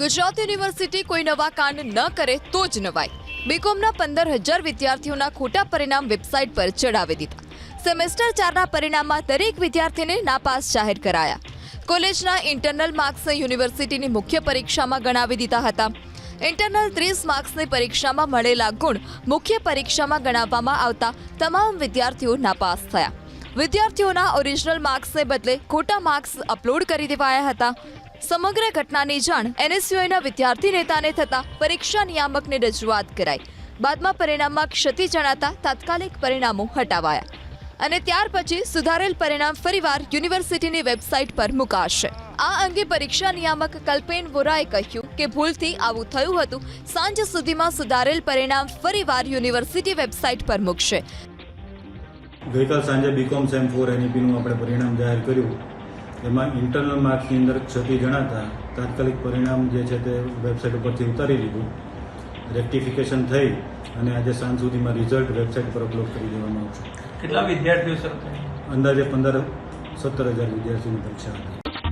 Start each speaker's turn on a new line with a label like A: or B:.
A: Gujarat university કોઈ નવા કાંડ ન કરે તો જ નવાય. બીકોમના પંદર હજાર વિદ્યાર્થીઓના ખોટા પરિણામ વેબસાઇટ પર ચડાવી દીધા. સેમેસ્ટર ચારના પરિણામમાં દરેક વિદ્યાર્થીને નાપાસ જાહેર કરાયા. કોલેજના ઇન્ટરનલ માર્ક્સ યુનિવર્સિટીની મુખ્ય પરીક્ષામાં ગણાવી દીધા હતા. ઇન્ટરનલ ત્રીસ માર્ક્સની પરીક્ષામાં મળેલા ગુણ મુખ્ય પરીક્ષામાં ગણાવવામાં આવતા તમામ વિદ્યાર્થીઓ નાપાસ થયા. વિદ્યાર્થીઓના ઓરિજિનલ માર્ક્સને બદલે ખોટા માર્ક્સ અપલોડ કરી દેવાયા હતા. સમગ્ર ઘટનાની જાણ એનએસયુઆઈના વિદ્યાર્થી નેતાને થતા પરીક્ષા નિયામકને રજૂઆત કરાઈ. બાદમાં પરિણામમાં ક્ષતિ જણાતા તાત્કાલિક પરિણામો હટાવાયા અને ત્યાર પછી સુધારેલ પરિણામ ફરીવાર યુનિવર્સિટીની વેબસાઇટ પર મુકાશે. આ અંગે પરીક્ષા નિયામક કલ્પેન વોરાએ કહ્યું કે ભૂલથી આવું થયું હતું. સાંજ સુધીમાં સુધારેલ પરિણામ ફરીવાર યુનિવર્સિટી વેબસાઇટ પર મૂકશે.
B: ગઈકાલ સાંજે બીકોમ સેમ ફોર એનઈપીનું આપણે પરિણામ જાહેર કર્યું. એમાં ઇન્ટરનલ માર્ક્સની અંદર ક્ષતિ જણાતા તાત્કાલિક પરિણામ જે છે તે વેબસાઇટ ઉપરથી ઉતારી લીધું. રેક્ટિફિકેશન થઈ અને આજે સાંજ સુધીમાં રિઝલ્ટ વેબસાઇટ પર અપલોડ કરી દેવામાં આવશે.
C: કેટલા વિદ્યાર્થીઓ સર
B: અંદાજે પંદર સત્તર હજાર વિદ્યાર્થીઓની પરીક્ષા હતી.